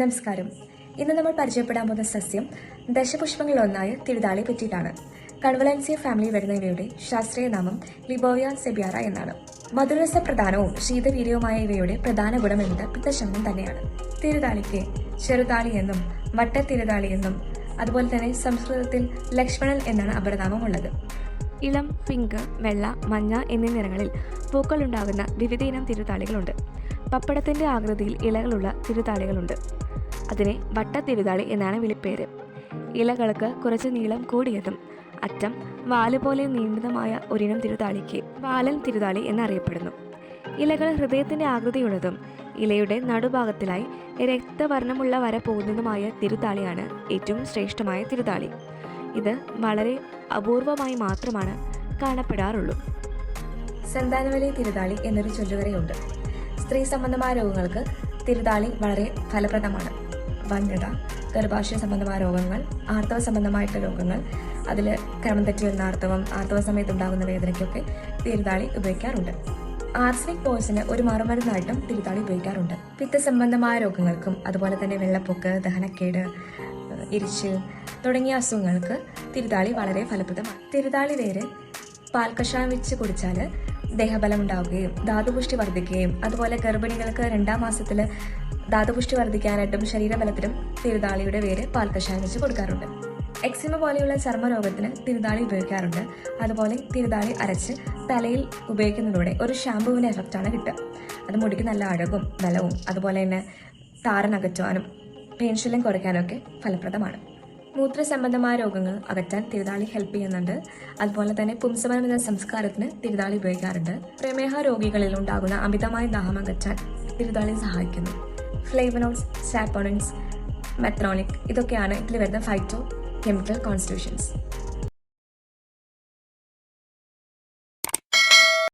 നമസ്കാരം. ഇന്ന് നമ്മൾ പരിചയപ്പെടാൻ പോകുന്ന സസ്യം ദശപുഷ്പങ്ങളിലൊന്നായ തിരുതാളെ പറ്റിയിട്ടാണ് കൺവലൻസിയ ഫാമിലി വരുന്ന ഇവയുടെ ശാസ്ത്രീയ നാമം ലിബോവിയ സെബിയാറ എന്നാണ്. മധുരസ പ്രധാനവും ശീതവീര്യവുമായ ഇവയുടെ പ്രധാന ഗുണം എന്നത് പിത്തശമനം തന്നെയാണ്. തിരുതാളിക്ക് ചെറുതാളി എന്നും വട്ട തിരുതാളി എന്നും അതുപോലെ തന്നെ സംസ്കൃതത്തിൽ ലക്ഷ്മണൻ എന്നാണ് അപരനാമമുള്ളത്. ഇളം പിങ്ക് വെള്ള മഞ്ഞ എന്നീ നിറങ്ങളിൽ പൂക്കളുണ്ടാകുന്ന വിവിധയിനം തിരുതാളികളുണ്ട്. പപ്പടത്തിന്റെ ആകൃതിയിൽ ഇലകളുള്ള തിരുതാളികളുണ്ട്. അതിനെ വട്ട തിരുതാളി എന്നാണ് വിളിപ്പേര്. ഇലകൾക്ക് കുറച്ച് നീളം കൂടിയതും അറ്റം വാൽ പോലെ നീണ്ടതുമായ ഒരിനം തിരുതാളിക്ക് വാലൻ തിരുതാളി എന്നറിയപ്പെടുന്നു. ഇലകൾ ഹൃദയത്തിന്റെ ആകൃതിയുള്ളതും ഇലയുടെ നടുഭാഗത്തിലായി രക്തവർണമുള്ള വര പോകുന്നതുമായ തിരുതാളിയാണ് ഏറ്റവും ശ്രേഷ്ഠമായ തിരുതാളി. ഇത് വളരെ അപൂർവമായി മാത്രമാണ് കാണപ്പെടാറുള്ളൂ. സന്താനവലി തിരുതാളി എന്നൊരു ചൊല്ലുവരെയുണ്ട്. സ്ത്രീ സംബന്ധമായ രോഗങ്ങൾക്ക് തിരുതാളി വളരെ ഫലപ്രദമാണ്. വന്യത ഗർഭാശയ സംബന്ധമായ രോഗങ്ങൾ ആർത്തവ സംബന്ധമായിട്ടുള്ള രോഗങ്ങൾ അതിൽ ക്രമം തെറ്റി വരുന്ന ആർത്തവം ആർത്തവ സമയത്ത് ഉണ്ടാകുന്ന വേദനയ്ക്കൊക്കെ തിരുതാളി ഉപയോഗിക്കാറുണ്ട്. ആർസനിക് പോയിസന് ഒരു മറുമരുന്നായിട്ടും തിരുതാളി ഉപയോഗിക്കാറുണ്ട്. പിത്ത സംബന്ധമായ രോഗങ്ങൾക്കും അതുപോലെ തന്നെ വെള്ളപ്പൊക്ക് ദഹനക്കേട് ഇരിച്ചിൽ തുടങ്ങിയ അസുഖങ്ങൾക്ക് തിരുതാളി വളരെ ഫലപ്രദമാണ്. തിരുതാളി വേര് പാൽക്കഷായം കഷായം വെച്ച് കുടിച്ചാൽ ദേഹബലം ഉണ്ടാവുകയും ധാതുപുഷ്ടി വർദ്ധിക്കുകയും അതുപോലെ ഗർഭിണികൾക്ക് രണ്ടാം മാസത്തിൽ ധാതുപുഷ്ടി വർദ്ധിക്കാനായിട്ടും ശരീരബലത്തിനും തിരുതാളിയുടെ വേര് പാൽ വെച്ച് കൊടുക്കാറുണ്ട്. എക്സിമ പോലെയുള്ള ചർമ്മരോഗത്തിന് തിരുതാളി ഉപയോഗിക്കാറുണ്ട്. അതുപോലെ തിരുതാളി അരച്ച് തലയിൽ ഉപയോഗിക്കുന്നതിലൂടെ ഒരു ഷാമ്പുവിന്റെ എഫക്റ്റാണ് കിട്ടുക. അത് മുടിക്ക് നല്ല അഴകും ബലവും അതുപോലെ തന്നെ താരനകറ്റുവാനും പെൻഷനും കുറയ്ക്കാനൊക്കെ ഫലപ്രദമാണ്. മൂത്ര സംബന്ധമായ രോഗങ്ങൾ അകറ്റാൻ തിരുതാളി ഹെൽപ്പ് ചെയ്യുന്നുണ്ട്. അതുപോലെ തന്നെ പുംസമനം എന്ന സംസ്കാരത്തിന് തിരുതാളി ഉപയോഗിക്കാറുണ്ട്. പ്രമേഹ രോഗികളിൽ ഉണ്ടാകുന്ന അമിതമായ ദാഹം അകറ്റാൻ തിരുതാളി സഹായിക്കുന്നു. ഫ്ലേവനോൾസ് സാപ്പോണിൻസ് മെത്രോണിക് ഇതൊക്കെയാണ് ഇതിൽ വരുന്ന ഫൈറ്റോ കെമിക്കൽ കോൺസ്റ്റിറ്റ്യൂഷൻസ്